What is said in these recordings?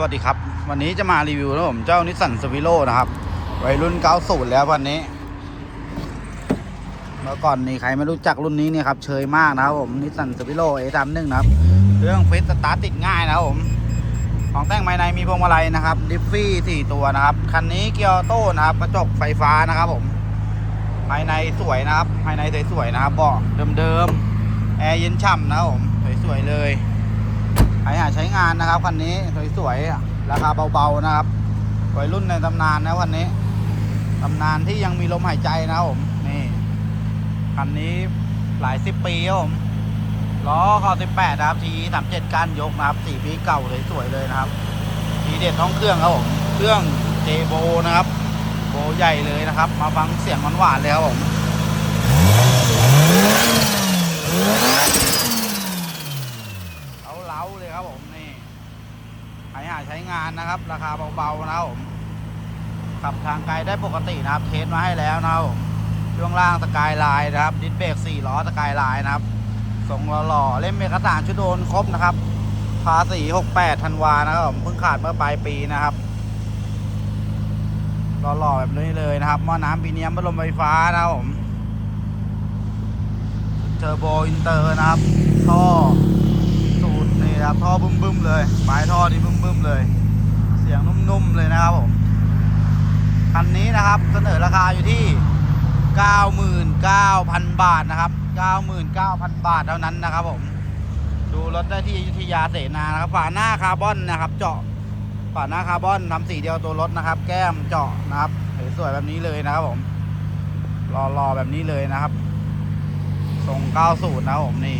สวัสดีครับ วันนี้จะมารีวิวนะผมเจ้านิสสันสวิโลนะครับวัยรุ่น90แล้ววันนี้เมื่อก่อนนี่ใครไม่รู้จักรุ่นนี้เนี่ยครับเชยมากนะครับผมนิสสันสวิโลเอสามหนึ่งนะครับเครื่องเฟิตสตาร์ติดง่ายนะครับผม ของแต่งภายในมีพวงมาลัยนะครับดิฟฟี่สี่ตัวนะครับคันนี้เกียร์ออโต้นะครับกระจกไฟฟ้านะครับผมภายในสวยนะครับ ภายในสวยๆนะครับเบาะเดิมๆแอร์เย็นฉ่ำนะครับผมสวยๆเลย ใครหาใช้งานนะครับคันนี้สวยๆราคาเบาๆนะครับวัยรุ่นในตำนานนะคันนี้ตำนานที่ยังมีลมหายใจนะผมนี่คันนี้หลายสิบปีครับผมล้อคอ18นะครับที37ก้านยกนะครับสี่ปีเก่าสวยๆเลยนะครับ ทีเด็ดท้องเครื่องครับผมเครื่องเจโบนะครับโบใหญ่เลยนะครับ มาฟังเสียงหวานๆเลยครับผม เล้ายครับผมนี่ใครหาใช้งานนะครับ ราคาเบาๆนะครับผมขับทางไกลได้ปกตินะครับเทสมาให้แล้วนะครับผมช่วงล่างสกายไลน์นะครับ ดิสเบรก4ล้อสกายไลน์นะครับส่งหล่อๆเล่มเอกสารชุดโดนครบนะครับภาษี68ธันวานะครับผมเพิ่งขาดเมื่อปลายปีนะครับหล่อๆแบบนี้เลยนะครับหม้อน้ำปีเนียมพัดลมไฟฟ้านะครับผมเทอร์โบอินเตอร์นะครับท่อ ครับท่อบึ้มๆเลยปลายท่อนี่บึ้มๆเลย เสียงนุ่มๆเลยนะครับผมคันนี้นะครับเสนอราคาอยู่ที่ 99,000 บาทนะครับ 99,000 บาทเท่านั้นนะครับผมดูรถได้ที่อยุธยาเสนานะครับฝาหน้าคาร์บอนนะครับ เจาะฝาหน้าคาร์บอนทำสีเดียวตัวรถนะครับ แก้มเจาะนะครับสวยๆแบบนี้เลยนะครับผมรอๆแบบนี้เลยนะครับทรง90นะครับผมนี่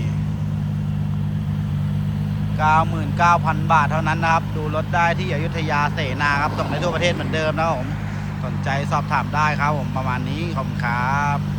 99,000 บาทเท่านั้นนะครับ ดูรถได้ที่อยุธยาเสนาครับ ส่งในทั่วประเทศเหมือนเดิมนะครับผม สนใจสอบถามได้ครับผมประมาณนี้ ขอบคุณครับ